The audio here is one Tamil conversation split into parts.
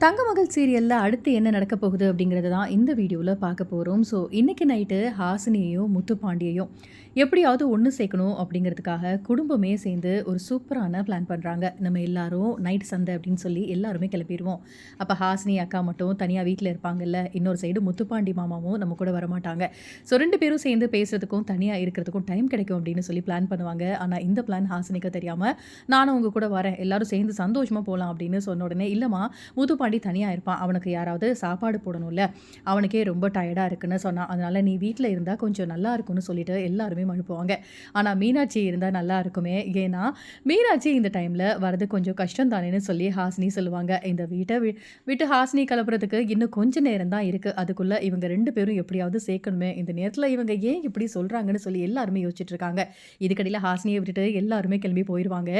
தங்கமகள் சீரியலில் அடுத்து என்ன நடக்க போகுது அப்படிங்கிறது தான் இந்த வீடியோவில் பார்க்க போகிறோம் ஸோ இன்றைக்கி நைட்டு ஹாசினியையும் முத்துப்பாண்டியையும் எப்படியாவது ஒன்று சேர்க்கணும் அப்படிங்கிறதுக்காக குடும்பமே சேர்ந்து ஒரு சூப்பரான பிளான் பண்ணுறாங்க நம்ம எல்லாரும் நைட் சந்தை அப்படின்னு சொல்லி எல்லாருமே கிளப்பிடுவோம் அப்போ ஹாசினி அக்கா மட்டும் தனியாக வீட்டில் இருப்பாங்கல்ல இன்னொரு சைடு முத்துப்பாண்டி மாமாவும் நம்ம கூட வரமாட்டாங்க. ஸோ ரெண்டு பேரும் சேர்ந்து பேசுகிறதுக்கும் தனியாக இருக்கிறதுக்கும் டைம் கிடைக்கும் அப்படின்னு சொல்லி பிளான் பண்ணுவாங்க. ஆனால் இந்த பிளான் ஹாசினிக்கு தெரியாமல் நானும் உங்கள் கூட வரேன். எல்லாரும் சேர்ந்து சந்தோஷமாக போகலாம் அப்படின்னு சொன்ன உடனே இல்லைம்மா முத்துப்பாண்டி தனியாக இருப்பான். அவனுக்கு யாராவது சாப்பாடு போடணும்ல. அவனுக்கே ரொம்ப டயர்டாக இருக்குன்னு சொன்னான் அதனால் நீ வீட்டில் இருந்தால் கொஞ்சம் நல்லா இருக்கும்னு சொல்லிட்டு எல்லாருமே அனுப்புவாங்க ஆனால் மீனாட்சி இருந்தால் நல்லா இருக்குமே. ஏன்னா மீனாட்சி இந்த டைமில் வரது கொஞ்சம் கஷ்டம் தானேன்னு சொல்லி ஹாசினி சொல்லுவாங்க. இந்த வீட்டை வி விட்டு ஹாசினி கிளப்புறதுக்கு இன்னும் கொஞ்சம் நேரம் தான் இருக்குது அதுக்குள்ளே இவங்க ரெண்டு பேரும் எப்படியாவது சேர்க்கணுமே. இந்த நேரத்தில் இவங்க ஏன் இப்படி சொல்கிறாங்கன்னு சொல்லி எல்லாருமே யோசிச்சுட்டு இருக்காங்க. இதுக்கடியில் ஹாசினியை விட்டுட்டு எல்லாருமே கிளம்பி போயிடுவாங்க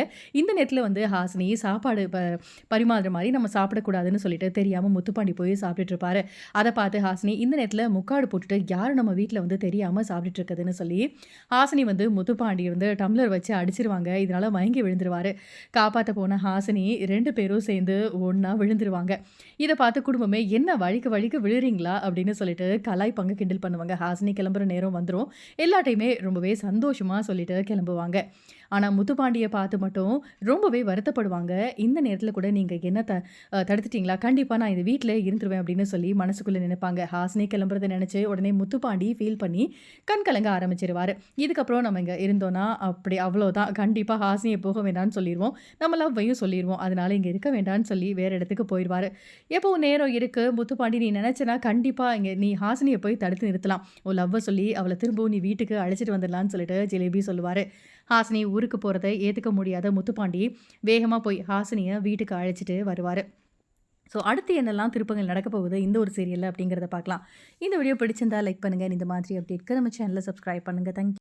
இந்த நேரத்தில் வந்து ஹாசினி சாப்பாடு ப பரிமாறுற மாதிரி நம்ம சாப்பிடக்கூடாதுன்னு சொல்லிட்டு தெரியாமல் முத்துப்பாண்டி போய் சாப்பிட்டுட்டு இருப்பாரு. அதை பார்த்து ஹாசினி இந்த நேரத்தில் முக்காடு போட்டுட்டு யார் நம்ம வீட்டில் வந்து தெரியாமல் சாப்பிட்டுட்டு இருக்குதுன்னு சொல்லி ஹாசினி வந்து முத்துப்பாண்டி வந்து டம்ளர் வச்சு அடிச்சிருவாங்க. இதனால் மயங்கி விழுந்துருவாரு. காப்பாற்ற போன ஹாசினி ரெண்டு பேரும் சேர்ந்து ஒன்றா விழுந்துருவாங்க. இதை பார்த்து குடும்பமே என்ன வழிக்கு வழிக்கு விழுறீங்களா? அப்படின்னு சொல்லிட்டு கலாய் பங்கு கிண்டில் பண்ணுவாங்க. ஹாசினி கிளம்புற நேரம் வந்துடும் எல்லாட்டையுமே ரொம்பவே சந்தோஷமாக சொல்லிட்டு கிளம்புவாங்க. ஆனால் முத்துப்பாண்டியை பார்த்து மட்டும் ரொம்பவே வருத்தப்படுவாங்க. இந்த நேரத்தில் கூட நீங்கள் என்ன த தடுத்துட்டீங்களா கண்டிப்பாக நான் இந்த வீட்டில் இருந்துருவேன் அப்படின்னு சொல்லி மனசுக்குள்ளே நினைப்பாங்க. ஹாசினி கிளம்புறதை நினச்சி உடனே முத்துப்பாண்டி ஃபீல் பண்ணி கண் கலங்க ஆரம்பிச்சிருவார். இதுக்கப்புறம் நம்ம இங்கே இருந்தோன்னா அப்படி அவ்வளோதான் கண்டிப்பாக ஹாசினியை போக வேண்டாம்னு சொல்லிடுவோம் நம்ம லவ்வையும் சொல்லிடுவோம் அதனால் இங்கே இருக்க வேண்டாம்னு சொல்லி வேறு இடத்துக்கு போயிடுவார் எப்போ நேரம் இருக்குது முத்துப்பாண்டி நீ நினச்சனா கண்டிப்பாக இங்கே நீ ஹாசினியை போய் தடுத்து நிறுத்தலாம். உன் லவ்வை சொல்லி அவளை திரும்பவும் நீ வீட்டுக்கு அழைச்சிட்டு வந்துடலான்னு சொல்லிட்டு ஜிலேபி சொல்லுவார். ஹாசினி ஊருக்கு போகிறத ஏற்றுக்க முடியாத முத்துப்பாண்டி வேகமாக போய் ஹாசினியை வீட்டுக்கு அழைச்சிட்டு வருவார். ஸோ அடுத்து என்னெல்லாம் திருப்பங்கள் நடக்க போகுது இந்த ஒரு சீரியலில் அப்படிங்கிறத பார்க்கலாம். இந்த வீடியோ பிடிச்சிருந்தா லைக் பண்ணுங்கள் இந்த மாதிரி அப்டேட்க்கு நம்ம சேனலில் சப்ஸ்கிரைப் பண்ணுங்கள் தேங்க்யூ